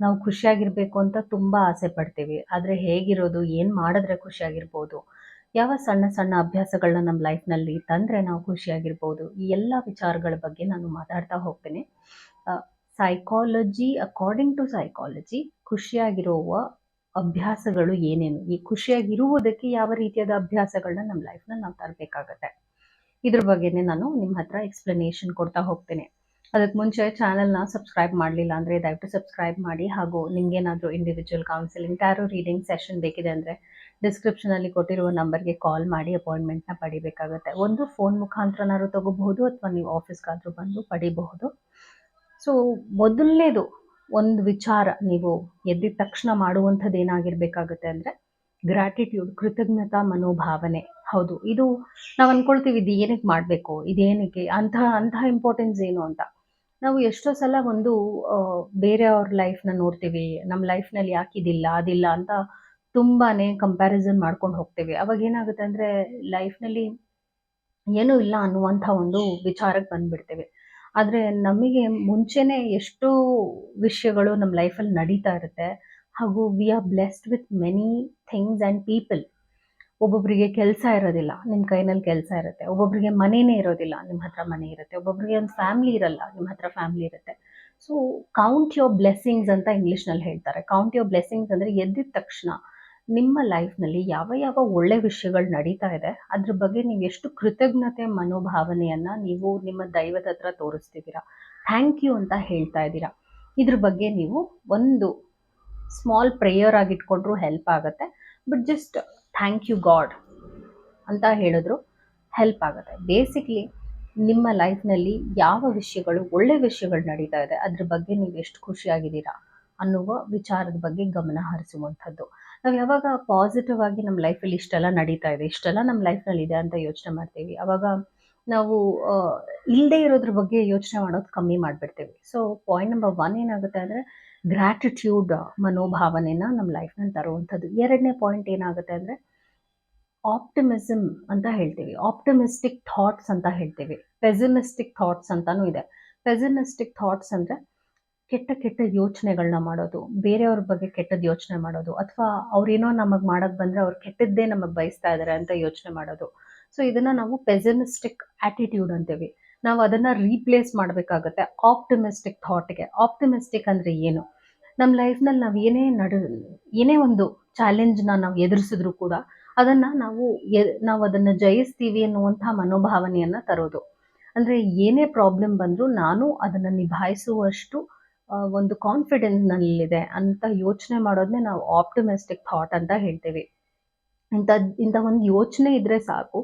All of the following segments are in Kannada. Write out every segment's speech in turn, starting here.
ನಾವು ಖುಷಿಯಾಗಿರಬೇಕು ಅಂತ ತುಂಬ ಆಸೆ ಪಡ್ತೀವಿ. ಆದರೆ ಹೇಗಿರೋದು, ಏನು ಮಾಡಿದ್ರೆ ಖುಷಿಯಾಗಿರ್ಬೋದು? ಯಾವ ಸಣ್ಣ ಸಣ್ಣ ಅಭ್ಯಾಸಗಳನ್ನ ನಮ್ಮ ಲೈಫ್ನಲ್ಲಿ ತಂದರೆ ನಾವು ಖುಷಿಯಾಗಿರ್ಬೋದು? ಈ ಎಲ್ಲ ವಿಚಾರಗಳ ಬಗ್ಗೆ ನಾನು ಮಾತಾಡ್ತಾ ಹೋಗ್ತೇನೆ. ಸೈಕಾಲಜಿ ಅಕಾರ್ಡಿಂಗ್ ಟು ಸೈಕಾಲಜಿ ಖುಷಿಯಾಗಿರುವ ಅಭ್ಯಾಸಗಳು ಏನೇನು? ಈ ಖುಷಿಯಾಗಿರುವುದಕ್ಕೆ ಯಾವ ರೀತಿಯಾದ ಅಭ್ಯಾಸಗಳನ್ನ ನಮ್ಮ ಲೈಫ್ನಲ್ಲಿ ನಾವು ತರಬೇಕಾಗತ್ತೆ? ಇದ್ರ ಬಗ್ಗೆನೇ ನಾನು ನಿಮ್ಮ ಹತ್ರ ಎಕ್ಸ್ಪ್ಲನೇಷನ್ ಕೊಡ್ತಾ ಹೋಗ್ತೇನೆ. ಅದಕ್ಕೆ ಮುಂಚೆ ಚಾನಲ್ನ ಸಬ್ಸ್ಕ್ರೈಬ್ ಮಾಡಲಿಲ್ಲ ಅಂದರೆ ದಯವಿಟ್ಟು ಸಬ್ಸ್ಕ್ರೈಬ್ ಮಾಡಿ. ಹಾಗೂ ನಿಮಗೇನಾದರೂ individual counselling tarot reading session ಬೇಕಿದೆ ಅಂದರೆ ಡಿಸ್ಕ್ರಿಪ್ಷನಲ್ಲಿ ಕೊಟ್ಟಿರುವ ನಂಬರ್ಗೆ ಕಾಲ್ ಮಾಡಿ ಅಪಾಯಿಂಟ್ಮೆಂಟ್ನ ಪಡಿಬೇಕಾಗುತ್ತೆ. ಒಂದು ಫೋನ್ ಮುಖಾಂತರನಾದ್ರು ತಗೋಬಹುದು ಅಥವಾ ನೀವು ಆಫೀಸ್ಗಾದರೂ ಬಂದು ಪಡಿಬಹುದು. ಸೊ ಮೊದಲನೇದು ಒಂದು ವಿಚಾರ ನೀವು ಎದ್ದಿದ ತಕ್ಷಣ ಮಾಡುವಂಥದ್ದು ಏನಾಗಿರ್ಬೇಕಾಗುತ್ತೆ ಅಂದರೆ ಗ್ರ್ಯಾಟಿಟ್ಯೂಡ್ ಕೃತಜ್ಞತಾ ಮನೋಭಾವನೆ. ಹೌದು, ಇದು ನಾವು ಅನ್ಕೊಳ್ತೀವಿ, ಇದು ಏನಕ್ಕೆ ಮಾಡಬೇಕು, ಇದೇನಕ್ಕೆ, ಅಂತಹ ಅಂತಹ ಇಂಪಾರ್ಟೆನ್ಸ್ ಏನು ಅಂತ. ನಾವು ಎಷ್ಟೋ ಸಲ ಒಂದು ಬೇರೆಯವ್ರ ಲೈಫ್ನ ನೋಡ್ತೀವಿ. ನಮ್ಮ ಲೈಫ್ನಲ್ಲಿ ಯಾಕೆ ಇದಿಲ್ಲ, ಅದಿಲ್ಲ ಅಂತ ತುಂಬಾನೇ ಕಂಪ್ಯಾರಿಸನ್ ಮಾಡ್ಕೊಂಡು ಹೋಗ್ತೀವಿ. ಅವಾಗ ಏನಾಗುತ್ತೆ ಅಂದರೆ ಲೈಫ್ನಲ್ಲಿ ಏನೂ ಇಲ್ಲ ಅನ್ನುವಂಥ ಒಂದು ವಿಚಾರಕ್ಕೆ ಬಂದ್ಬಿಡ್ತೇವೆ. ಆದರೆ ನಮಗೆ ಮುಂಚೆನೇ ಎಷ್ಟೋ ವಿಷಯಗಳು ನಮ್ಮ ಲೈಫಲ್ಲಿ ನಡೀತಾ ಇರುತ್ತೆ. ಹಾಗೂ we are blessed with many things and people ಒಬ್ಬೊಬ್ಬರಿಗೆ ಕೆಲಸ ಇರೋದಿಲ್ಲ ನಿಮ್ಮ ಕೈನಲ್ಲಿ ಕೆಲಸ ಇರುತ್ತೆ. ಒಬ್ಬೊಬ್ಬರಿಗೆ ಮನೆಯೇ ಇರೋದಿಲ್ಲ ನಿಮ್ಮ ಹತ್ರ ಮನೆ ಇರುತ್ತೆ. ಒಬ್ಬೊಬ್ಬರಿಗೆ ಒಂದು ಫ್ಯಾಮ್ಲಿ ಇರಲ್ಲ ನಿಮ್ಮ ಹತ್ರ ಫ್ಯಾಮ್ಲಿ ಇರುತ್ತೆ. ಸೊ ಕೌಂಟ್ ಯೋರ್ ಬ್ಲೆಸ್ಸಿಂಗ್ಸ್ ಅಂತ ಇಂಗ್ಲೀಷ್ನಲ್ಲಿ ಹೇಳ್ತಾರೆ. ಕೌಂಟ್ ಯೋರ್ ಬ್ಲೆಸ್ಸಿಂಗ್ಸ್ ಅಂದರೆ ಎದ್ದಿದ ತಕ್ಷಣ ನಿಮ್ಮ ಲೈಫ್ನಲ್ಲಿ ಯಾವ ಯಾವ ಒಳ್ಳೆ ವಿಷಯಗಳು ನಡೀತಾ ಇದೆ, ಅದ್ರ ಬಗ್ಗೆ ನೀವು ಎಷ್ಟು ಕೃತಜ್ಞತೆ, ಮನೋಭಾವನೆಯನ್ನು ನೀವು ನಿಮ್ಮ ದೈವದ ಹತ್ರ ತೋರಿಸ್ತಿದ್ದೀರಾ. ಥ್ಯಾಂಕ್ ಯು ಅಂತ ಹೇಳ್ತಾ ಇದ್ದೀರಾ. ಇದ್ರ ಬಗ್ಗೆ ನೀವು ಒಂದು ಸ್ಮಾಲ್ ಪ್ರೇಯರ್ ಆಗಿಟ್ಕೊಂಡ್ರು ಹೆಲ್ಪ್ ಆಗುತ್ತೆ. But just thank you God ಅಂತ ಹೇಳಿದ್ರು. ಹೆಲ್ಪ್ ಆಗುತ್ತೆ. ಬೇಸಿಕ್ಲಿ ನಿಮ್ಮ ಲೈಫ್ನಲ್ಲಿ ಯಾವ ವಿಷಯಗಳು, ಒಳ್ಳೆ ವಿಷಯಗಳು ನಡೀತಾ ಇದೆ, ಅದ್ರ ಬಗ್ಗೆ ನೀವು ಎಷ್ಟು ಖುಷಿಯಾಗಿದ್ದೀರಾ ಅನ್ನುವ ವಿಚಾರದ ಬಗ್ಗೆ ಗಮನ ಹರಿಸುವಂಥದ್ದು. ನಾವು ಯಾವಾಗ ಪಾಸಿಟಿವ್ ಆಗಿ ನಮ್ಮ ಲೈಫಲ್ಲಿ ಇಷ್ಟೆಲ್ಲ ನಡೀತಾ ಇದೆ, ಇಷ್ಟೆಲ್ಲ ನಮ್ಮ ಲೈಫ್ನಲ್ಲಿ ಇದೆ ಅಂತ ಯೋಚನೆ ಮಾಡ್ತೀವಿ, ಅವಾಗ ನಾವು ಇಲ್ಲದೆ ಇರೋದ್ರ ಬಗ್ಗೆ ಯೋಚನೆ ಮಾಡೋದು ಕಮ್ಮಿ ಮಾಡಿಬಿಡ್ತೀವಿ. ಸೊ ಪಾಯಿಂಟ್ ನಂಬರ್ ಒನ್ ಏನಾಗುತ್ತೆ ಅಂದರೆ ಗ್ರ್ಯಾಟಿಟ್ಯೂಡ್ ಮನೋಭಾವನೆನ ನಮ್ಮ ಲೈಫ್ನಲ್ಲಿ ತರುವಂಥದ್ದು. ಎರಡನೇ ಪಾಯಿಂಟ್ ಏನಾಗುತ್ತೆ ಅಂದರೆ ಆಪ್ಟಿಮಿಸಮ್ ಅಂತ ಹೇಳ್ತೀವಿ. ಆಪ್ಟಿಮಿಸ್ಟಿಕ್ ಥಾಟ್ಸ್ ಅಂತ ಹೇಳ್ತೀವಿ. ಪೆಸಿಮಿಸ್ಟಿಕ್ ಥಾಟ್ಸ್ ಅಂತಲೂ ಇದೆ. ಪೆಸಿಮಿಸ್ಟಿಕ್ ಥಾಟ್ಸ್ ಅಂದರೆ ಕೆಟ್ಟ ಕೆಟ್ಟ ಯೋಚನೆಗಳನ್ನ ಮಾಡೋದು, ಬೇರೆಯವ್ರ ಬಗ್ಗೆ ಕೆಟ್ಟದ್ದು ಯೋಚನೆ ಮಾಡೋದು, ಅಥವಾ ಅವ್ರೇನೋ ನಮಗೆ ಮಾಡೋಕ್ಕೆ ಬಂದರೆ ಅವ್ರು ಕೆಟ್ಟದ್ದೇ ನಮಗೆ ಬಯಸ್ತಾ ಇದ್ದಾರೆ ಅಂತ ಯೋಚನೆ ಮಾಡೋದು. ಸೊ ಇದನ್ನು ನಾವು ಪೆಸಿಮಿಸ್ಟಿಕ್ ಆ್ಯಟಿಟ್ಯೂಡ್ ಅಂತೀವಿ. ನಾವು ಅದನ್ನು ರೀಪ್ಲೇಸ್ ಮಾಡಬೇಕಾಗತ್ತೆ ಆಪ್ಟಿಮಿಸ್ಟಿಕ್ ಥಾಟ್ಗೆ ಆಪ್ಟಿಮಿಸ್ಟಿಕ್ ಅಂದರೆ ಏನು? ನಮ್ಮ ಲೈಫ್ನಲ್ಲಿ ನಾವು ಏನೇ ನಡು, ಏನೇ ಒಂದು ಚಾಲೆಂಜ್ನ ನಾವು ಎದುರಿಸಿದ್ರು ಕೂಡ ಅದನ್ನು ನಾವು ನಾವು ಅದನ್ನು ಜಯಿಸ್ತೀವಿ ಅನ್ನುವಂಥ ಮನೋಭಾವನೆಯನ್ನು ತರೋದು. ಅಂದರೆ ಏನೇ ಪ್ರಾಬ್ಲಮ್ ಬಂದರೂ ನಾನು ಅದನ್ನು ನಿಭಾಯಿಸುವಷ್ಟು ಒಂದು ಕಾನ್ಫಿಡೆನ್ಸ್ ಕಾನ್ಫಿಡೆನ್ಸ್ನಲ್ಲಿದೆ ಅಂತ ಯೋಚನೆ ಮಾಡೋದನ್ನೇ ನಾವು ಆಪ್ಟಿಮಿಸ್ಟಿಕ್ ಥಾಟ್ ಅಂತ ಹೇಳ್ತೀವಿ. ಇಂಥ ಇಂಥ ಒಂದು ಯೋಚನೆ ಇದ್ದರೆ ಸಾಕು.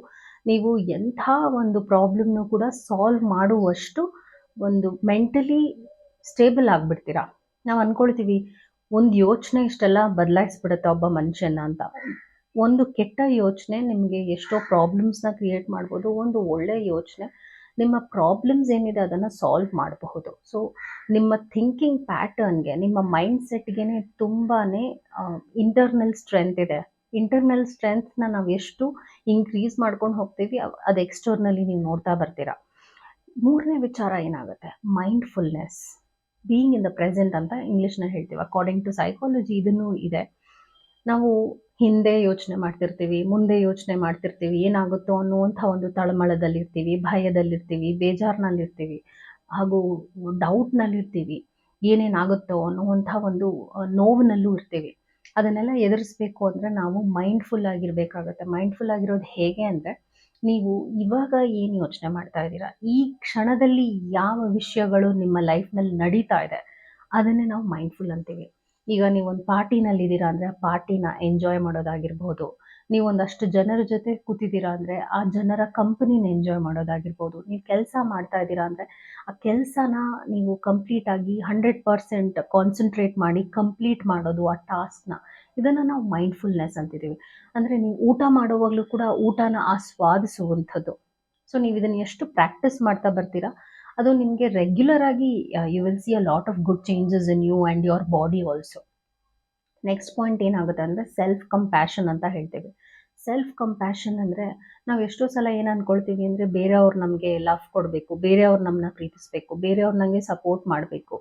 ನೀವು ಎಂಥ ಒಂದು ಪ್ರಾಬ್ಲಮ್ನು ಕೂಡ ಸಾಲ್ವ್ ಮಾಡುವಷ್ಟು ಒಂದು ಮೆಂಟಲಿ ಸ್ಟೇಬಲ್ ಆಗಿಬಿಡ್ತೀರಾ? ನಾವು ಅಂದ್ಕೊಳ್ತೀವಿ ಒಂದು ಯೋಚನೆ ಇಷ್ಟೆಲ್ಲ ಬದಲಾಯಿಸ್ಬಿಡುತ್ತೆ ಒಬ್ಬ ಮನುಷ್ಯನ ಅಂತ. ಒಂದು ಕೆಟ್ಟ ಯೋಚನೆ ನಿಮಗೆ ಎಷ್ಟೋ ಪ್ರಾಬ್ಲಮ್ಸ್ನ ಕ್ರಿಯೇಟ್ ಮಾಡ್ಬೋದು, ಒಂದು ಒಳ್ಳೆಯ ಯೋಚನೆ ನಿಮ್ಮ ಪ್ರಾಬ್ಲಮ್ಸ್ ಏನಿದೆ ಅದನ್ನು ಸಾಲ್ವ್ ಮಾಡಬಹುದು. ಸೊ, ನಿಮ್ಮ ಥಿಂಕಿಂಗ್ ಪ್ಯಾಟರ್ನ್ಗೆ, ನಿಮ್ಮ ಮೈಂಡ್ ಸೆಟ್ಗೆ ತುಂಬಾ ಇಂಟರ್ನಲ್ ಸ್ಟ್ರೆಂತ್ ಇದೆ. ಇಂಟರ್ನಲ್ ಸ್ಟ್ರೆಂತ್ನ ನಾವು ಎಷ್ಟು ಇನ್ಕ್ರೀಸ್ ಮಾಡ್ಕೊಂಡು ಹೋಗ್ತೀವಿ ಅದು ಎಕ್ಸ್ಟರ್ನಲಿ ನೀವು ನೋಡ್ತಾ ಬರ್ತೀರಾ. ಮೂರನೇ ವಿಚಾರ ಏನಾಗುತ್ತೆ? Mindfulness being in the present ಅಂತ ಇಂಗ್ಲೀಷ್ನ ಹೇಳ್ತೀವಿ. ಅಕಾರ್ಡಿಂಗ್ ಟು ಸೈಕಾಲಜಿ ಇದನ್ನು ಇದೆ. ನಾವು ಹಿಂದೆ ಯೋಚನೆ ಮಾಡ್ತಿರ್ತೀವಿ, ಮುಂದೆ ಯೋಚನೆ ಮಾಡ್ತಿರ್ತೀವಿ, ಏನಾಗುತ್ತೋ ಅನ್ನುವಂಥ ಒಂದು ತಳಮಳದಲ್ಲಿರ್ತೀವಿ, ಭಯದಲ್ಲಿರ್ತೀವಿ, ಬೇಜಾರಿನಲ್ಲಿರ್ತೀವಿ, ಹಾಗೂ ಡೌಟ್ನಲ್ಲಿರ್ತೀವಿ ಏನೇನಾಗುತ್ತೋ ಅನ್ನುವಂಥ ಒಂದು ನೋವಿನಲ್ಲೂ ಇರ್ತೀವಿ. ಅದನ್ನೆಲ್ಲ ಎದುರಿಸ್ಬೇಕು ಅಂದರೆ ನಾವು ಮೈಂಡ್ಫುಲ್ ಆಗಿರಬೇಕಾಗತ್ತೆ. ಮೈಂಡ್ಫುಲ್ ಆಗಿರೋದು ಹೇಗೆ ಅಂದರೆ ನೀವು ಇವಾಗ ಏನು ಯೋಚನೆ ಮಾಡ್ತಾ ಇದ್ದೀರಾ? ಈ ಕ್ಷಣದಲ್ಲಿ ಯಾವ ವಿಷಯಗಳು ನಿಮ್ಮ ಲೈಫ್ನಲ್ಲಿ ನಡೀತಾ ಇದೆ? ಅದನ್ನೇ ನಾವು ಮೈಂಡ್ಫುಲ್ ಅಂತೀವಿ. ಈಗ ನೀವು ಒಂದು ಪಾರ್ಟಿನಲ್ಲಿದ್ದೀರಾ ಅಂದರೆ ಪಾರ್ಟಿನ ಎಂಜಾಯ್ ಮಾಡೋದಾಗಿರ್ಬೋದು. ನೀವು ಒಂದಷ್ಟು ಜನರ ಜೊತೆ ಕೂತಿದ್ದೀರಾ ಅಂದರೆ ಆ ಜನರ ಕಂಪನಿನ ಎಂಜಾಯ್ ಮಾಡೋದಾಗಿರ್ಬೋದು. ನೀವು ಕೆಲಸ ಮಾಡ್ತಾ ಇದ್ದೀರಾ ಅಂದರೆ ಆ ಕೆಲಸನ ನೀವು ಕಂಪ್ಲೀಟಾಗಿ ಹಂಡ್ರೆಡ್ ಪರ್ಸೆಂಟ್ ಕಾನ್ಸಂಟ್ರೇಟ್ ಮಾಡಿ ಕಂಪ್ಲೀಟ್ ಮಾಡೋದು ಆ ಟಾಸ್ಕ್ನ ಇದನ್ನು ನಾವು ಮೈಂಡ್ಫುಲ್ನೆಸ್ ಅಂತಿದ್ದೀವಿ. ಅಂದರೆ ನೀವು ಊಟ ಮಾಡುವಾಗಲೂ ಕೂಡ ಊಟನ ಆಸ್ವಾದಿಸುವಂಥದ್ದು. ಸೊ ನೀವು ಇದನ್ನು ಎಷ್ಟು ಪ್ರಾಕ್ಟೀಸ್ ಮಾಡ್ತಾ ಬರ್ತೀರಾ, ಅದು ನಿಮಗೆ ರೆಗ್ಯುಲರ್ ಆಗಿ you will see a lot of good changes in you and your body also next point ಏನಾಗುತ್ತೆ ಅಂದರೆ ಸೆಲ್ಫ್ ಕಂಪ್ಯಾಷನ್ ಅಂತ ಹೇಳ್ತೀವಿ. ಸೆಲ್ಫ್ ಕಂಪ್ಯಾಷನ್ ಅಂದರೆ ನಾವು ಎಷ್ಟೋ ಸಲ ಏನು ಅಂದ್ಕೊಳ್ತೀವಿ ಅಂದರೆ ಬೇರೆಯವ್ರು ನಮಗೆ ಲವ್ ಕೊಡಬೇಕು, ಬೇರೆಯವ್ರು ನಮ್ಮನ್ನ ಪ್ರೀತಿಸಬೇಕು, ಬೇರೆಯವ್ರು ನನಗೆ ಸಪೋರ್ಟ್ ಮಾಡಬೇಕು.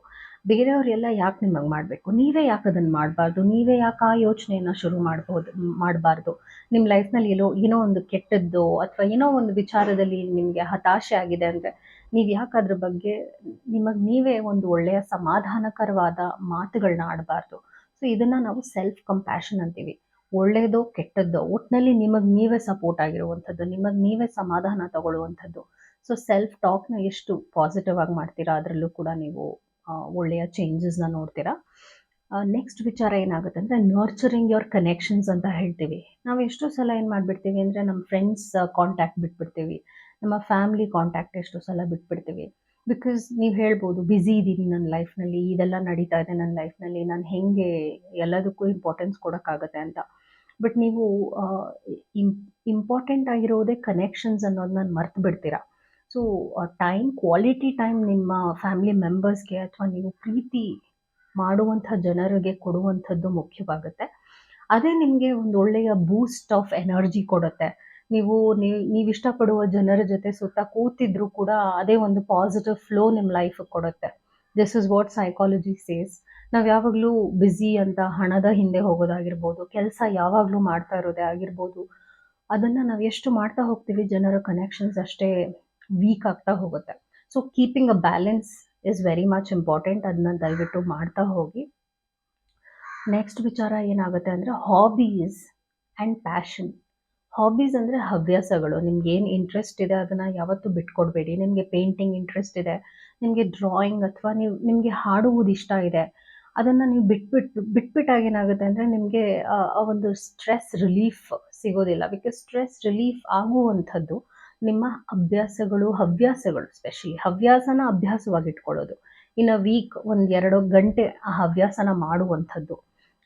ಬೇರೆಯವರೆಲ್ಲ ಯಾಕೆ ನಿಮಗೆ ಮಾಡಬೇಕು? ನೀವೇ ಯಾಕೆ ಅದನ್ನು ಮಾಡಬಾರ್ದು? ನೀವೇ ಯಾಕೆ ಆ ಯೋಚನೆಯನ್ನು ಶುರು ಮಾಡ್ಬೋದು, ಮಾಡಬಾರ್ದು? ನಿಮ್ಮ ಲೈಫ್ನಲ್ಲಿ ಎಲ್ಲೋ ಏನೋ ಒಂದು ಕೆಟ್ಟದ್ದು ಅಥವಾ ಏನೋ ಒಂದು ವಿಚಾರದಲ್ಲಿ ನಿಮಗೆ ಹತಾಶೆ ಆಗಿದೆ ಅಂದರೆ ನೀವು ಯಾಕೆ ಅದ್ರ ಬಗ್ಗೆ ನಿಮಗೆ ನೀವೇ ಒಂದು ಒಳ್ಳೆಯ ಸಮಾಧಾನಕರವಾದ ಮಾತುಗಳನ್ನ ಆಡಬಾರ್ದು. ಸೊ ಇದನ್ನು ನಾವು ಸೆಲ್ಫ್ ಕಂಪ್ಯಾಷನ್ ಅಂತೀವಿ. ಒಳ್ಳೆಯದೋ ಕೆಟ್ಟದ್ದೋ ಒಟ್ಟಿನಲ್ಲಿ ನಿಮಗೆ ನೀವೇ ಸಪೋರ್ಟ್ ಆಗಿರುವಂಥದ್ದು, ನಿಮಗೆ ನೀವೇ ಸಮಾಧಾನ ತಗೊಳ್ಳುವಂಥದ್ದು. ಸೊ ಸೆಲ್ಫ್ ಟಾಕ್ನ ಎಷ್ಟು ಪಾಸಿಟಿವ್ ಆಗಿ ಮಾಡ್ತೀರಾ, ಅದರಲ್ಲೂ ಕೂಡ ನೀವು ಒಳ್ಳೆಯ ಒಳ್ಳೆಯ ಚೇಂಜಸ್ನ ನೋಡ್ತೀರಾ. ನೆಕ್ಸ್ಟ್ ವಿಚಾರ ಏನಾಗುತ್ತೆ ಅಂದರೆ ನರ್ಚರಿಂಗ್ ಯೋರ್ ಕನೆಕ್ಷನ್ಸ್ ಅಂತ ಹೇಳ್ತೀವಿ. ನಾವು ಎಷ್ಟೋ ಸಲ ಏನು ಮಾಡಿಬಿಡ್ತೀವಿ ಅಂದರೆ ನಮ್ಮ ಫ್ರೆಂಡ್ಸ್ ಕಾಂಟ್ಯಾಕ್ಟ್ ಬಿಟ್ಬಿಡ್ತೀವಿ. ನಮ್ಮ ಫ್ಯಾಮಿಲಿ ಕಾಂಟ್ಯಾಕ್ಟ್ ಎಷ್ಟೋ ಸಲ ಬಿಟ್ಬಿಡ್ತೀವಿ. ಬಿಕಾಸ್ ನೀವು ಹೇಳ್ಬೋದು ಬ್ಯುಸಿ ಇದ್ದೀನಿ ನನ್ನ ಲೈಫ್ನಲ್ಲಿ ಇದೆಲ್ಲ ನಡೀತಾ ಇದೆ ನನ್ನ ಲೈಫ್ನಲ್ಲಿ ನಾನು ಹೆಂಗೆ ಎಲ್ಲದಕ್ಕೂ ಇಂಪಾರ್ಟೆನ್ಸ್ ಕೊಡೋಕ್ಕಾಗತ್ತೆ ಅಂತ. ಬಟ್ ನೀವು ಇಂಪಾರ್ಟೆಂಟ್ ಆಗಿರೋದೇ ಕನೆಕ್ಷನ್ಸ್ ನಾನು ಮರ್ತು ಬಿಡ್ತೀರಾ? ಸೊ ಟೈಮ್ ಕ್ವಾಲಿಟಿ ಟೈಮ್ ನಿಮ್ಮ ಫ್ಯಾಮಿಲಿ ಮೆಂಬರ್ಸ್ಗೆ ಅಥವಾ ನೀವು ಪ್ರೀತಿ ಮಾಡುವಂಥ ಜನರಿಗೆ ಕೊಡುವಂಥದ್ದು ಮುಖ್ಯವಾಗುತ್ತೆ. ಅದೇ ನಿಮಗೆ ಒಂದು ಒಳ್ಳೆಯ ಬೂಸ್ಟ್ ಆಫ್ ಎನರ್ಜಿ ಕೊಡುತ್ತೆ. ನೀವು ನೀವು ಇಷ್ಟಪಡುವ ಜನರ ಜೊತೆ ಸುತ್ತ ಕೂತಿದ್ರು ಕೂಡ ಅದೇ ಒಂದು ಪಾಸಿಟಿವ್ ಫ್ಲೋ ನಿಮ್ಮ ಲೈಫಿಗೆ ಕೊಡುತ್ತೆ. This is what psychology says ನಾವು ಯಾವಾಗಲೂ ಬ್ಯುಸಿ ಅಂತ ಹಣದ ಹಿಂದೆ ಹೋಗೋದಾಗಿರ್ಬೋದು, ಕೆಲಸ ಯಾವಾಗಲೂ ಮಾಡ್ತಾ ಇರೋದೇ ಆಗಿರ್ಬೋದು, ಅದನ್ನು ನಾವು ಎಷ್ಟು ಮಾಡ್ತಾ ಹೋಗ್ತೀವಿ ಜನರ ಕನೆಕ್ಷನ್ಸ್ ಅಷ್ಟೇ ವೀಕ್ ಆಗ್ತಾ ಹೋಗುತ್ತೆ. So keeping a balance is very much important ಅದನ್ನ ದಯವಿಟ್ಟು ಮಾಡ್ತಾ ಹೋಗಿ. ನೆಕ್ಸ್ಟ್ ವಿಚಾರ ಏನಾಗುತ್ತೆ ಅಂದರೆ ಹಾಬೀಸ್ ಆ್ಯಂಡ್ ಪ್ಯಾಷನ್ ಹಾಬೀಸ್ ಅಂದರೆ ಹವ್ಯಾಸಗಳು. ನಿಮ್ಗೆ ಏನು ಇಂಟ್ರೆಸ್ಟ್ ಇದೆ ಅದನ್ನು ಯಾವತ್ತೂ ಬಿಟ್ಕೊಡ್ಬೇಡಿ. ನಿಮಗೆ ಪೇಂಟಿಂಗ್ ಇಂಟ್ರೆಸ್ಟ್ ಇದೆ. ನಿಮಗೆ ಡ್ರಾಯಿಂಗ್ ಅಥವಾ ನೀವು, ನಿಮಗೆ ಹಾಡುವುದು ಇಷ್ಟ ಇದೆ. ಅದನ್ನು ನೀವು ಬಿಟ್ಬಿಟ್ಟು ಬಿಟ್ಬಿಟ್ಟಾಗ ಏನಾಗುತ್ತೆ ಅಂದರೆ ನಿಮಗೆ, ಆ ಒಂದು ಸ್ಟ್ರೆಸ್ ರಿಲೀಫ್ ಸಿಗೋದಿಲ್ಲ. ಬಿಕಾಸ್ ಸ್ಟ್ರೆಸ್ ರಿಲೀಫ್ ಆಗುವಂಥದ್ದು ನಿಮ್ಮ ಅಭ್ಯಾಸಗಳು, ಹವ್ಯಾಸಗಳು ಸ್ಪೆಷಲಿ ಹವ್ಯಾಸನ ಅಭ್ಯಾಸವಾಗಿ ಇಟ್ಕೊಳ್ಳೋದು ಇನ್ನು ವೀಕ್ ಒಂದು ಎರಡು ಗಂಟೆ ಆ ಹವ್ಯಾಸನ ಮಾಡುವಂಥದ್ದು.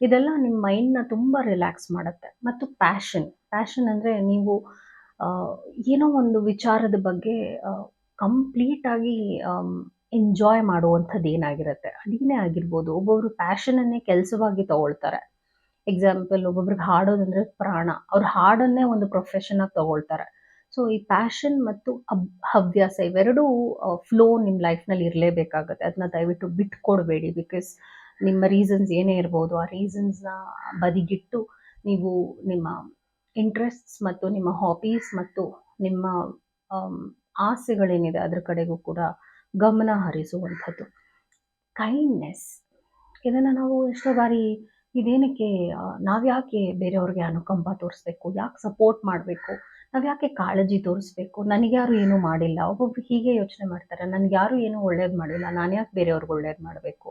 ಇದೆಲ್ಲ ನಿಮ್ಮ ಮೈಂಡ್ನ ತುಂಬ ರಿಲ್ಯಾಕ್ಸ್ ಮಾಡುತ್ತೆ. ಮತ್ತು ಪ್ಯಾಷನ್ ಪ್ಯಾಷನ್ ಅಂದರೆ ನೀವು ಏನೋ ಒಂದು ವಿಚಾರದ ಬಗ್ಗೆ ಕಂಪ್ಲೀಟಾಗಿ ಎಂಜಾಯ್ ಮಾಡುವಂಥದ್ದು ಏನಾಗಿರುತ್ತೆ. ಅದೇನೇ ಆಗಿರ್ಬೋದು. ಒಬ್ಬೊಬ್ರು ಪ್ಯಾಷನನ್ನೇ ಕೆಲಸವಾಗಿ ತಗೊಳ್ತಾರೆ. ಎಕ್ಸಾಂಪಲ್ ಒಬ್ಬೊಬ್ರಿಗೆ ಹಾಡೋದಂದ್ರೆ ಪ್ರಾಣ. ಅವ್ರ ಹಾಡನ್ನೇ ಒಂದು ಪ್ರೊಫೆಷನ್ ಆಗಿ ತಗೊಳ್ತಾರೆ. ಸೊ ಈ ಪ್ಯಾಷನ್ ಮತ್ತು ಹವ್ಯಾಸ ಇವೆರಡೂ ಫ್ಲೋ ನಿಮ್ಮ ಲೈಫ್ನಲ್ಲಿ ಇರಲೇಬೇಕಾಗತ್ತೆ. ಅದನ್ನ ದಯವಿಟ್ಟು ಬಿಟ್ಕೊಡ್ಬೇಡಿ ಬಿಕಾಸ್ ನಿಮ್ಮ ರೀಸನ್ಸ್ ಏನೇ ಇರ್ಬೋದು ಆ ರೀಸನ್ಸ್ನ ಬದಿಗಿಟ್ಟು ನೀವು ನಿಮ್ಮ ಇಂಟ್ರೆಸ್ಟ್ಸ್ ಮತ್ತು ನಿಮ್ಮ ಹಾಬೀಸ್ ಮತ್ತು ನಿಮ್ಮ ಆಮ್, ಆಸೆಗಳೇನಿದೆ ಅದ್ರ ಕಡೆಗೂ ಕೂಡ ಗಮನ ಹರಿಸುವಂಥದ್ದು. ಕೈಂಡ್ನೆಸ್ ಇದನ್ನು ನಾವು ಎಷ್ಟೋ ಬಾರಿ ಇದೇನಕ್ಕೆ ನಾವು ಯಾಕೆ ಬೇರೆಯವ್ರಿಗೆ ಅನುಕಂಪ ತೋರಿಸ್ಬೇಕು ಯಾಕೆ ಸಪೋರ್ಟ್ ಮಾಡಬೇಕು ನಾವು ಯಾಕೆ ಕಾಳಜಿ ತೋರಿಸ್ಬೇಕು ನನಗ್ಯಾರು ಏನೂ ಮಾಡಿಲ್ಲ ಒಬ್ಬೊಬ್ರು ಹೀಗೆ ಯೋಚನೆ ಮಾಡ್ತಾರೆ ನನಗೆ ಯಾರು ಏನೂ ಒಳ್ಳೇದು ಮಾಡಿಲ್ಲ ನಾನು ಯಾಕೆ ಬೇರೆಯವ್ರಿಗೆ ಒಳ್ಳೇದು ಮಾಡಬೇಕು.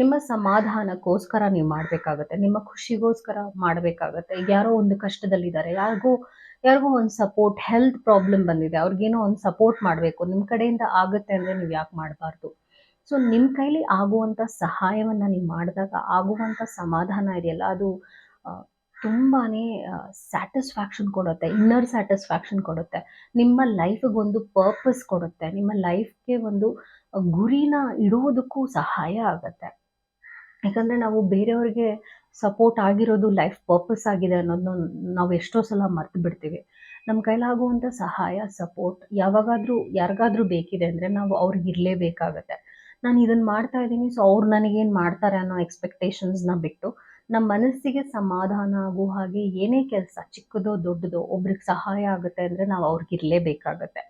ನಿಮ್ಮ ಸಮಾಧಾನಕ್ಕೋಸ್ಕರ ನೀವು ಮಾಡಬೇಕಾಗತ್ತೆ, ನಿಮ್ಮ ಖುಷಿಗೋಸ್ಕರ ಮಾಡಬೇಕಾಗತ್ತೆ. ಯಾರೋ ಒಂದು ಕಷ್ಟದಲ್ಲಿದ್ದಾರೆ, ಯಾರಿಗೂ ಯಾರಿಗೂ ಒಂದು ಸಪೋರ್ಟ್ ಹೆಲ್ತ್ ಪ್ರಾಬ್ಲಮ್ ಬಂದಿದೆ, ಅವ್ರಿಗೇನೋ ಒಂದು ಸಪೋರ್ಟ್ ಮಾಡಬೇಕು, ನಿಮ್ಮ ಕಡೆಯಿಂದ ಆಗುತ್ತೆ ಅಂದರೆ ನೀವು ಯಾಕೆ ಮಾಡಬಾರ್ದು? ಸೊ ನಿಮ್ಮ ಕೈಲಿ ಆಗುವಂಥ ಸಹಾಯವನ್ನು ನೀವು ಮಾಡಿದಾಗ ಆಗುವಂಥ ಸಮಾಧಾನ ಇದೆಯಲ್ಲ, ಅದು ತುಂಬಾ ಸ್ಯಾಟಿಸ್ಫ್ಯಾಕ್ಷನ್ ಕೊಡುತ್ತೆ ಇನ್ನರ್ ಸ್ಯಾಟಿಸ್ಫ್ಯಾಕ್ಷನ್ ಕೊಡುತ್ತೆ. ನಿಮ್ಮ ಲೈಫಿಗೆ ಒಂದು ಪರ್ಪಸ್ ಕೊಡುತ್ತೆ, ನಿಮ್ಮ ಲೈಫ್ಗೆ ಒಂದು ಗುರಿನ ಇಡುವುದಕ್ಕೂ ಸಹಾಯ ಆಗುತ್ತೆ. ಯಾಕಂದರೆ ನಾವು ಬೇರೆಯವ್ರಿಗೆ ಸಪೋರ್ಟ್ ಆಗಿರೋದು ಲೈಫ್ ಪರ್ಪಸ್ ಆಗಿದೆ ಅನ್ನೋದನ್ನ ನಾವು ಎಷ್ಟೋ ಸಲ ಮರ್ತು ಬಿಡ್ತೀವಿ. ನಮ್ಮ ಕೈಲಾಗುವಂಥ ಸಹಾಯ ಸಪೋರ್ಟ್ ಯಾವಾಗಾದರೂ ಯಾರಿಗಾದ್ರೂ ಬೇಕಿದೆ ಅಂದರೆ ನಾವು ಅವ್ರಿಗೆ ಇರಲೇಬೇಕಾಗತ್ತೆ. ನಾನು ಇದನ್ನು ಮಾಡ್ತಾ ಇದ್ದೀನಿ ಸೊ ಅವ್ರು ನನಗೇನು ಮಾಡ್ತಾರೆ ಅನ್ನೋ ಎಕ್ಸ್ಪೆಕ್ಟೇಷನ್ಸ್ನ ಬಿಟ್ಟು ನಮ್ಮ ಮನಸ್ಸಿಗೆ ಸಮಾಧಾನ ಆಗೋ ಹಾಗೆ ಏನೇ ಕೆಲಸ ಚಿಕ್ಕದೋ ದೊಡ್ಡದೋ ಒಬ್ರಿಗೆ ಸಹಾಯ ಆಗುತ್ತೆ ಅಂದರೆ ನಾವು ಅವ್ರಿಗೆ ಇರಲೇಬೇಕಾಗತ್ತೆ.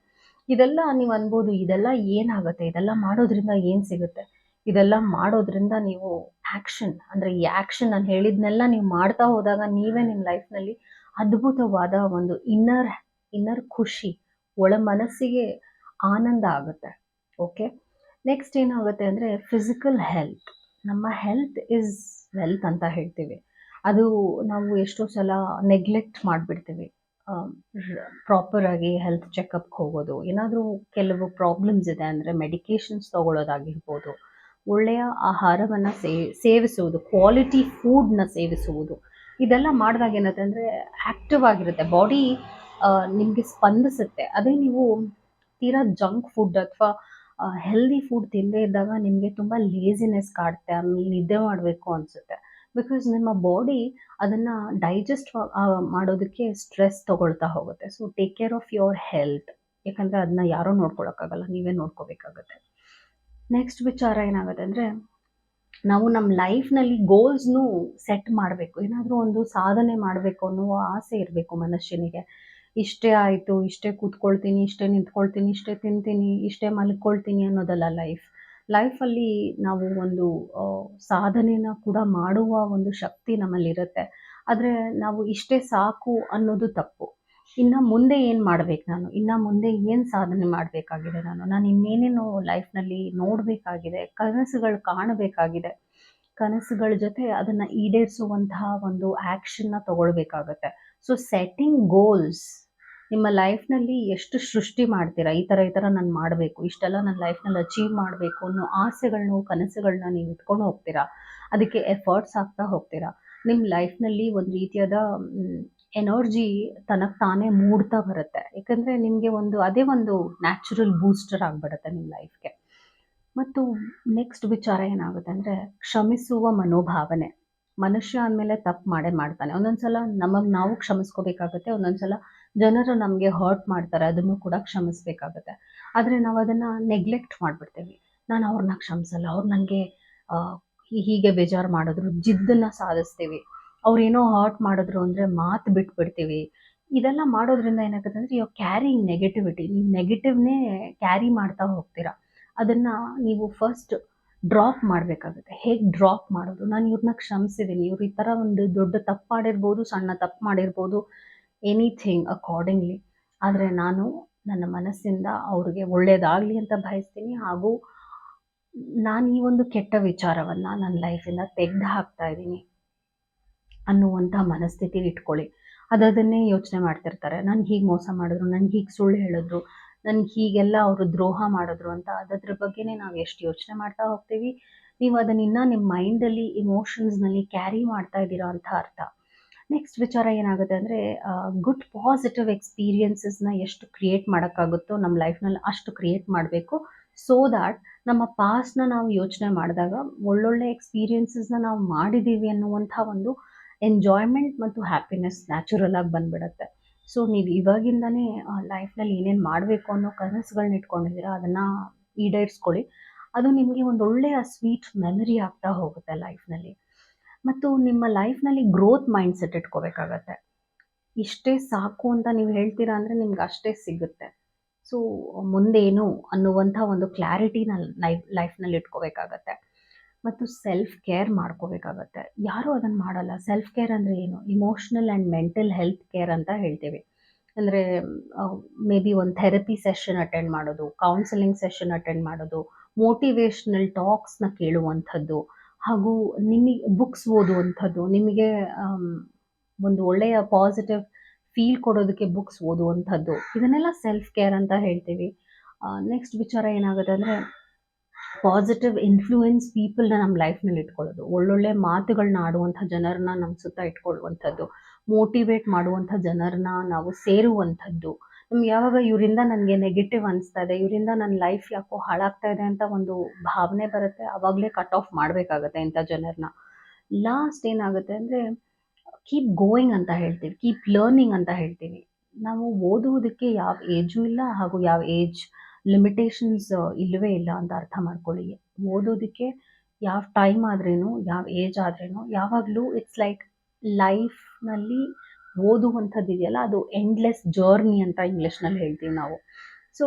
ಇದೆಲ್ಲ ನೀವು ಅನ್ಬೋದು, ಇದೆಲ್ಲ ಏನಾಗುತ್ತೆ, ಇದೆಲ್ಲ ಮಾಡೋದ್ರಿಂದ ಏನು ಸಿಗುತ್ತೆ? ಇದೆಲ್ಲ ಮಾಡೋದ್ರಿಂದ ನೀವು ಆ್ಯಕ್ಷನ್ ಅಂದರೆ ಈ ಆ್ಯಕ್ಷನ್ ನಾನು ಹೇಳಿದ್ನೆಲ್ಲ ನೀವು ಮಾಡ್ತಾ ಹೋದಾಗ ನೀವೇ ನಿಮ್ಮ ಲೈಫ್ನಲ್ಲಿ ಅದ್ಭುತವಾದ ಒಂದು ಇನ್ನರ್ ಇನ್ನರ್ ಖುಷಿ, ಒಳ ಮನಸ್ಸಿಗೆ ಆನಂದ ಆಗುತ್ತೆ ಓಕೆ ನೆಕ್ಸ್ಟ್ ಏನಾಗುತ್ತೆ ಅಂದರೆ ಫಿಸಿಕಲ್ ಹೆಲ್ತ್ ನಮ್ಮ ಹೆಲ್ತ್ ಇಸ್ ವೆಲ್ತ್ ಅಂತ ಹೇಳ್ತೀವಿ. ಅದು ನಾವು ಎಷ್ಟೋ ಸಲ ನೆಗ್ಲೆಕ್ಟ್ ಮಾಡಿಬಿಡ್ತೀವಿ. ಪ್ರಾಪರಾಗಿ ಹೆಲ್ತ್ ಚೆಕಪ್ಗೆ ಹೋಗೋದು. ಏನಾದರೂ ಕೆಲವು ಪ್ರಾಬ್ಲಮ್ಸ್ ಇದೆ ಅಂದರೆ ಮೆಡಿಕೇಷನ್ಸ್ ತೊಗೊಳ್ಳೋದಾಗಿರ್ಬೋದು ಒಳ್ಳೆಯ ಆಹಾರವನ್ನು ಸೇವಿಸುವುದು ಕ್ವಾಲಿಟಿ ಫುಡ್ನ ಸೇವಿಸುವುದು. ಇದೆಲ್ಲ ಮಾಡಿದಾಗ ಏನತ್ತೆ ಅಂದರೆ ಆ್ಯಕ್ಟಿವ್ ಆಗಿರುತ್ತೆ. ಬಾಡಿ ನಿಮಗೆ ಸ್ಪಂದಿಸುತ್ತೆ. ಅದೇ ನೀವು ತೀರಾ ಜಂಕ್ ಫುಡ್ ಅಥವಾ ಹೆಲ್ದಿ ಫುಡ್ ತಿನ್ನದೇ ಇದ್ದಾಗ ನಿಮಗೆ ತುಂಬ ಲೇಸಿನೆಸ್ ಕಾಡುತ್ತೆ, ಆಮೇಲೆ ನಿದ್ದೆ ಮಾಡಬೇಕು ಅನಿಸುತ್ತೆ. ಬಿಕಾಸ್ ನಿಮ್ಮ ಬಾಡಿ ಅದನ್ನು ಡೈಜೆಸ್ಟ್ ಮಾಡೋದಕ್ಕೆ ಸ್ಟ್ರೆಸ್ ತೊಗೊಳ್ತಾ ಹೋಗುತ್ತೆ. So take care of your health ಯಾಕಂದರೆ ಅದನ್ನ ಯಾರೂ ನೋಡ್ಕೊಳಕ್ಕಾಗಲ್ಲ, ನೀವೇ ನೋಡ್ಕೋಬೇಕಾಗತ್ತೆ. ನೆಕ್ಸ್ಟ್ ವಿಚಾರ ಏನಾಗುತ್ತೆ ಅಂದರೆ, ನಾವು ನಮ್ಮ ಲೈಫ್ನಲ್ಲಿ ಗೋಲ್ಸ್ನು ಸೆಟ್ ಮಾಡಬೇಕು. ಏನಾದರೂ ಒಂದು ಸಾಧನೆ ಮಾಡಬೇಕು ಅನ್ನೋ ಆಸೆ ಇರಬೇಕು ಮನುಷ್ಯನಿಗೆ. ಇಷ್ಟೇ ಆಯಿತು, ಇಷ್ಟೇ ಕೂತ್ಕೊಳ್ತೀನಿ, ಇಷ್ಟೇ ನಿಂತ್ಕೊಳ್ತೀನಿ, ಇಷ್ಟೇ ತಿಂತೀನಿ, ಇಷ್ಟೇ ಮಲ್ಕೊಳ್ತೀನಿ ಅನ್ನೋದಲ್ಲ ಲೈಫ್ ಲೈಫಲ್ಲಿ ನಾವು ಒಂದು ಸಾಧನೆನ ಕೂಡ ಮಾಡುವ ಒಂದು ಶಕ್ತಿ ನಮ್ಮಲ್ಲಿರುತ್ತೆ. ಆದರೆ ನಾವು ಇಷ್ಟೇ ಸಾಕು ಅನ್ನೋದು ತಪ್ಪು. ಇನ್ನು ಮುಂದೆ ಏನು ಮಾಡ್ಬೇಕು ನಾನು? ಇನ್ನು ಮುಂದೆ ಏನು ಸಾಧನೆ ಮಾಡಬೇಕಾಗಿದೆ ನಾನು? ನಾನು ಇನ್ನೇನೇನು ಲೈಫ್ನಲ್ಲಿ ನೋಡಬೇಕಾಗಿದೆ, ಕನಸುಗಳು ಕಾಣಬೇಕಾಗಿದೆ. ಕನಸುಗಳ ಜೊತೆ ಅದನ್ನು ಈಡೇರಿಸುವಂತಹ ಒಂದು ಆ್ಯಕ್ಷನ್ನ ತಗೊಳ್ಬೇಕಾಗತ್ತೆ. ಸೊ ಸೆಟ್ಟಿಂಗ್ ಗೋಲ್ಸ್ ನಿಮ್ಮ ಲೈಫ್ನಲ್ಲಿ ಎಷ್ಟು ಸೃಷ್ಟಿ ಮಾಡ್ತೀರಾ? ಈ ಥರ ಈ ಥರ ನಾನು ಮಾಡಬೇಕು. ಇಷ್ಟೆಲ್ಲ ನನ್ನ ಲೈಫ್ನಲ್ಲಿ ಅಚೀವ್ ಮಾಡಬೇಕು ಅನ್ನೋ ಆಸೆಗಳನ್ನು ಕನಸುಗಳನ್ನ ನೀವು ಇಟ್ಕೊಂಡು ಹೋಗ್ತೀರಾ? ಅದಕ್ಕೆ ಎಫರ್ಟ್ಸ್ ಆಗ್ತಾ ಹೋಗ್ತೀರಾ? ನಿಮ್ಮ ಲೈಫ್ನಲ್ಲಿ ಒಂದು ರೀತಿಯಾದ ಎನರ್ಜಿ ತನಗೆ ತಾನೇ ಮೂಡ್ತಾ ಬರುತ್ತೆ. ಯಾಕಂದ್ರೆ ನಿಮಗೆ ಒಂದು, ಅದೇ ಒಂದು ನ್ಯಾಚುರಲ್ ಬೂಸ್ಟರ್ ಆಗಿಬಿಡುತ್ತೆ ನಿಮ್ಮ ಲೈಫ್ಗೆ ಮತ್ತು ನೆಕ್ಸ್ಟ್ ವಿಚಾರ ಏನಾಗುತ್ತೆ ಅಂದರೆ ಕ್ಷಮಿಸುವ ಮನೋಭಾವನೆ. ಮನುಷ್ಯ ಅಂದಮೇಲೆ ತಪ್ಪು ಮಾಡೇ ಮಾಡ್ತಾನೆ. ಒಂದೊಂದ್ಸಲ ನಮಗೆ ನಾವು ಕ್ಷಮಿಸ್ಕೋಬೇಕಾಗುತ್ತೆ, ಒಂದೊಂದ್ಸಲ ಜನರು ನಮಗೆ ಹರ್ಟ್ ಮಾಡ್ತಾರೆ, ಅದನ್ನು ಕೂಡ ಕ್ಷಮಿಸ್ಬೇಕಾಗುತ್ತೆ. ಆದರೆ ನಾವು ಅದನ್ನು ನೆಗ್ಲೆಕ್ಟ್ ಮಾಡಿಬಿಡ್ತೀವಿ. ನಾನು ಅವ್ರನ್ನ ಕ್ಷಮಿಸಲ್ಲ, ಅವ್ರು ನನಗೆ ಹೀಗೆ ಬೇಜಾರು ಮಾಡಿದ್ರು, ಜಿದ್ದನ್ನು ಸಾಧಿಸ್ತೀವಿ. ಅವ್ರೇನೋ ಹರ್ಟ್ ಮಾಡಿದ್ರು ಅಂದರೆ ಮಾತು ಬಿಟ್ಬಿಡ್ತೀವಿ. ಇದೆಲ್ಲ ಮಾಡೋದ್ರಿಂದ ಏನಾಗುತ್ತೆ ಅಂದರೆ ಯು ಕ್ಯಾರಿಂಗ್ ನೆಗೆಟಿವಿಟಿ ನೀವು ನೆಗೆಟಿವ್ನೇ ಕ್ಯಾರಿ ಮಾಡ್ತಾ ಹೋಗ್ತೀರಾ. ಅದನ್ನು ನೀವು ಫಸ್ಟ್ ಡ್ರಾಪ್ ಮಾಡಬೇಕಾಗುತ್ತೆ. ಹೇಗೆ ಡ್ರಾಪ್ ಮಾಡೋದು? ನಾನು ಇವ್ರನ್ನ ಕ್ಷಮಿಸಿದ್ದೀನಿ ಇವ್ರು ಈ ಥರ ಒಂದು ದೊಡ್ಡ ತಪ್ಪು ಮಾಡಿರ್ಬೋದು, ಸಣ್ಣ ತಪ್ಪು ಮಾಡಿರ್ಬೋದು ಎನಿಥಿಂಗ್ ಅಕಾರ್ಡಿಂಗ್ಲಿ ಆದರೆ ನಾನು ನನ್ನ ಮನಸ್ಸಿಂದ ಅವ್ರಿಗೆ ಒಳ್ಳೇದಾಗಲಿ ಅಂತ ಬಯಸ್ತೀನಿ. ಹಾಗೂ ನಾನು ಈ ಒಂದು ಕೆಟ್ಟ ವಿಚಾರವನ್ನು ನನ್ನ ಲೈಫಿಂದ ತೆಗೆದು ಹಾಕ್ತಾ ಇದ್ದೀನಿ. ಅನ್ನುವಂಥ ಮನಸ್ಥಿತಿಲಿ ಇಟ್ಕೊಳ್ಳಿ. ಅದನ್ನೇ ಯೋಚನೆ ಮಾಡ್ತಿರ್ತಾರೆ. ನನ್ಗೆ ಹೀಗೆ ಮೋಸ ಮಾಡಿದ್ರು ನನ್ಗೆ ಹೀಗೆ ಸುಳ್ಳು ಹೇಳಿದ್ರು ನನ್ಗೆ ಹೀಗೆಲ್ಲ ಅವರು ದ್ರೋಹ ಮಾಡಿದ್ರು ಅಂತ ಅದ್ರ ಬಗ್ಗೆನೇ ನಾವು ಎಷ್ಟು ಯೋಚನೆ ಮಾಡ್ತಾ ಹೋಗ್ತೀವಿ? ನೀವು ಅದನ್ನ ಇನ್ನೂ ನಿಮ್ಮ ಮೈಂಡಲ್ಲಿ, ಇಮೋಷನ್ಸ್ನಲ್ಲಿ ಕ್ಯಾರಿ ಮಾಡ್ತಾ ಇದ್ದೀರಾ ಅಂತ ಅರ್ಥ. ನೆಕ್ಸ್ಟ್ ವಿಚಾರ ಏನಾಗುತ್ತೆ ಅಂದರೆ ಗುಡ್ ಪಾಸಿಟಿವ್ ಎಕ್ಸ್ಪೀರಿಯನ್ಸಸ್ನ ಎಷ್ಟು ಕ್ರಿಯೇಟ್ ಮಾಡೋಕ್ಕಾಗುತ್ತೋ ನಮ್ಮ ಲೈಫ್ನಲ್ಲಿ ಅಷ್ಟು ಕ್ರಿಯೇಟ್ ಮಾಡಬೇಕು. ಸೊ ದ್ಯಾಟ್ ನಮ್ಮ ಪಾಸ್ಟ್ನ ನಾವು ಯೋಚನೆ ಮಾಡಿದಾಗ ಒಳ್ಳೊಳ್ಳೆ ಎಕ್ಸ್ಪೀರಿಯನ್ಸಸ್ನ ನಾವು ಮಾಡಿದ್ದೀವಿ ಅನ್ನುವಂಥ ಒಂದು ಎಂಜಾಯ್ಮೆಂಟ್ ಮತ್ತು ಹ್ಯಾಪಿನೆಸ್ ನ್ಯಾಚುರಲ್ ಆಗಿ ಬಂದ್ಬಿಡುತ್ತೆ. ಸೊ ನೀವು ಇವಾಗಿಂದನೇ ಲೈಫ್ನಲ್ಲಿ ಏನೇನು ಮಾಡಬೇಕು ಅನ್ನೋ ಕನಸುಗಳನ್ನ ಇಟ್ಕೊಂಡಿದ್ದೀರಾ, ಅದನ್ನು ಈಡೇರಿಸ್ಕೊಳ್ಳಿ. ಅದು ನಿಮಗೆ ಒಂದು ಒಳ್ಳೆಯ ಸ್ವೀಟ್ ಮೆಮರಿ ಆಗ್ತಾ ಹೋಗುತ್ತೆ ಲೈಫ್ನಲ್ಲಿ ಮತ್ತು ನಿಮ್ಮ ಲೈಫ್ನಲ್ಲಿ ಗ್ರೋತ್ ಮೈಂಡ್ ಸೆಟ್ ಇಟ್ಕೋಬೇಕಾಗತ್ತೆ. ಇಷ್ಟೇ ಸಾಕು ಅಂತ ನೀವು ಹೇಳ್ತೀರಾ ಅಂದರೆ ನಿಮ್ಗೆ ಅಷ್ಟೇ ಸಿಗುತ್ತೆ. ಸೊ ಮುಂದೇನು ಅನ್ನುವಂಥ ಒಂದು ಕ್ಲಾರಿಟಿನ ಲೈಫ್ ಲೈಫ್ನಲ್ಲಿ ಇಟ್ಕೋಬೇಕಾಗತ್ತೆ. ಮತ್ತು ಸೆಲ್ಫ್ ಕೇರ್ ಮಾಡ್ಕೋಬೇಕಾಗತ್ತೆ. ಯಾರೂ ಅದನ್ನು ಮಾಡಲ್ಲ. ಸೆಲ್ಫ್ ಕೇರ್ ಅಂದರೆ ಏನು? Emotional and mental health care ಅಂತ ಹೇಳ್ತೀವಿ. ಅಂದರೆ ಮೇ ಬಿ ಒಂದು ಥೆರಪಿ ಸೆಷನ್ ಅಟೆಂಡ್ ಮಾಡೋದು ಕೌನ್ಸಿಲಿಂಗ್ ಸೆಷನ್ ಅಟೆಂಡ್ ಮಾಡೋದು ಮೋಟಿವೇಶ್ನಲ್ ಟಾಕ್ಸ್ನ ಕೇಳುವಂಥದ್ದು, ಹಾಗೂ ನಿಮಗೆ ಬುಕ್ಸ್ ಓದುವಂಥದ್ದು, ನಿಮಗೆ ಒಂದು ಒಳ್ಳೆಯ ಪಾಸಿಟಿವ್ ಫೀಲ್ ಕೊಡೋದಕ್ಕೆ ಬುಕ್ಸ್ ಓದುವಂಥದ್ದು, ಇದನ್ನೆಲ್ಲ ಸೆಲ್ಫ್ ಕೇರ್ ಅಂತ ಹೇಳ್ತೀವಿ. ನೆಕ್ಸ್ಟ್ ವಿಚಾರ ಏನಾಗುತ್ತೆ ಅಂದರೆ ಪಾಸಿಟಿವ್ ಇನ್ಫ್ಲೂಯೆನ್ಸ್ ಪೀಪಲ್ನ ನಮ್ಮ ಲೈಫ್ನಲ್ಲಿ ಇಟ್ಕೊಳ್ಳೋದು. ಒಳ್ಳೊಳ್ಳೆ ಮಾತುಗಳನ್ನ ಆಡುವಂಥ ಜನರನ್ನ ನಮ್ಮ ಸುತ್ತ ಇಟ್ಕೊಳ್ಳುವಂಥದ್ದು. ಮೋಟಿವೇಟ್ ಮಾಡುವಂಥ ಜನರನ್ನ ನಾವು ಸೇರುವಂಥದ್ದು. ನಮ್ಗೆ ಯಾವಾಗ ಇವರಿಂದ ನನಗೆ ನೆಗೆಟಿವ್ ಅನಿಸ್ತಾ ಇದೆ, ಇವರಿಂದ ನನ್ನ ಲೈಫ್ ಯಾಕೋ ಹಾಳಾಗ್ತಾ ಇದೆ ಅಂತ ಒಂದು ಭಾವನೆ ಬರುತ್ತೆ ಆವಾಗಲೇ ಕಟ್ ಆಫ್ ಮಾಡಬೇಕಾಗತ್ತೆ ಇಂಥ ಜನರನ್ನ. ಲಾಸ್ಟ್ ಏನಾಗುತ್ತೆ ಅಂದರೆ ಕೀಪ್ ಗೋಯಿಂಗ್ ಅಂತ ಹೇಳ್ತೀವಿ ಕೀಪ್ ಲರ್ನಿಂಗ್ ಅಂತ ಹೇಳ್ತೀವಿ. ನಾವು ಓದುವುದಕ್ಕೆ ಯಾವ ಏಜು ಇಲ್ಲ, ಹಾಗೂ ಯಾವ ಏಜ್ ಲಿಮಿಟೇಷನ್ಸ್ ಇಲ್ಲವೇ ಇಲ್ಲ ಅಂತ ಅರ್ಥ ಮಾಡ್ಕೊಳ್ಳಿ. ಓದೋದಕ್ಕೆ ಯಾವ ಟೈಮ್ ಆದ್ರೇನು, ಯಾವ ಏಜ್ ಆದ್ರೇನು, ಯಾವಾಗಲೂ ಇಟ್ಸ್ ಲೈಕ್ ಲೈಫ್ನಲ್ಲಿ ಓದುವಂಥದ್ದು ಇದೆಯಲ್ಲ ಅದು ಎಂಡ್ಲೆಸ್ ಜರ್ನಿ ಅಂತ ಇಂಗ್ಲೀಷ್ನಲ್ಲಿ ಹೇಳ್ತೀವಿ ನಾವು. ಸೊ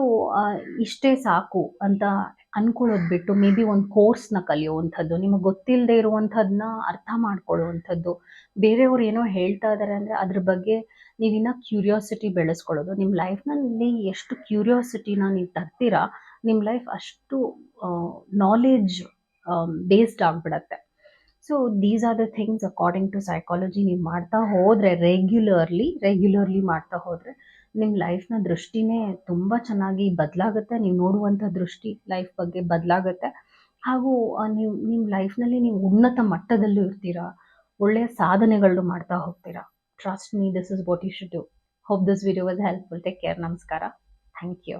ಇಷ್ಟೇ ಸಾಕು ಅಂತ ಅನ್ಕೊಳ್ಳೋದು ಬಿಟ್ಟು ಮೇ ಬಿ ಒಂದು ಕೋರ್ಸ್ನ ಕಲಿಯುವಂಥದ್ದು, ನಿಮಗೆ ಗೊತ್ತಿಲ್ಲದೆ ಇರುವಂಥದ್ದನ್ನ ಅರ್ಥ ಮಾಡ್ಕೊಳ್ಳುವಂಥದ್ದು. ಬೇರೆಯವ್ರು ಏನೋ ಹೇಳ್ತಾ ಇದ್ದಾರೆ ಅಂದರೆ ಅದ್ರ ಬಗ್ಗೆ ನೀವಿನ್ನ ಕ್ಯೂರಿಯಾಸಿಟಿ ಬೆಳೆಸ್ಕೊಳ್ಳೋದು. ನಿಮ್ಮ ಲೈಫ್ನಲ್ಲಿ ಎಷ್ಟು ಕ್ಯೂರಿಯಾಸಿಟಿನ ನೀವು ತರ್ತೀರಾ ನಿಮ್ಮ ಲೈಫ್ ಅಷ್ಟು ನಾಲೆಡ್ಜ್ ಬೇಸ್ಡ್ ಆಗಿಬಿಡತ್ತೆ. So these are the things according to psychology ನೀವು ಮಾಡ್ತಾ ಹೋದರೆ ರೆಗ್ಯುಲರ್ಲಿ ರೆಗ್ಯುಲರ್ಲಿ ಮಾಡ್ತಾ ಹೋದರೆ ನಿಮ್ಮ ಲೈಫ್ನ ದೃಷ್ಟಿನೇ ತುಂಬ ಚೆನ್ನಾಗಿ ಬದಲಾಗುತ್ತೆ. ನೀವು ನೋಡುವಂಥ ದೃಷ್ಟಿ ಲೈಫ್ ಬಗ್ಗೆ ಬದಲಾಗುತ್ತೆ. ಹಾಗೂ ನೀವು ನಿಮ್ಮ ಲೈಫ್ನಲ್ಲಿ ನೀವು ಉನ್ನತ ಮಟ್ಟದಲ್ಲೂ ಇರ್ತೀರಾ. ಒಳ್ಳೆಯ ಸಾಧನೆಗಳನ್ನು ಮಾಡ್ತಾ ಹೋಗ್ತೀರಾ. Trust me this is what you should do hope this video was helpful take care ನಮಸ್ಕಾರ. Thank you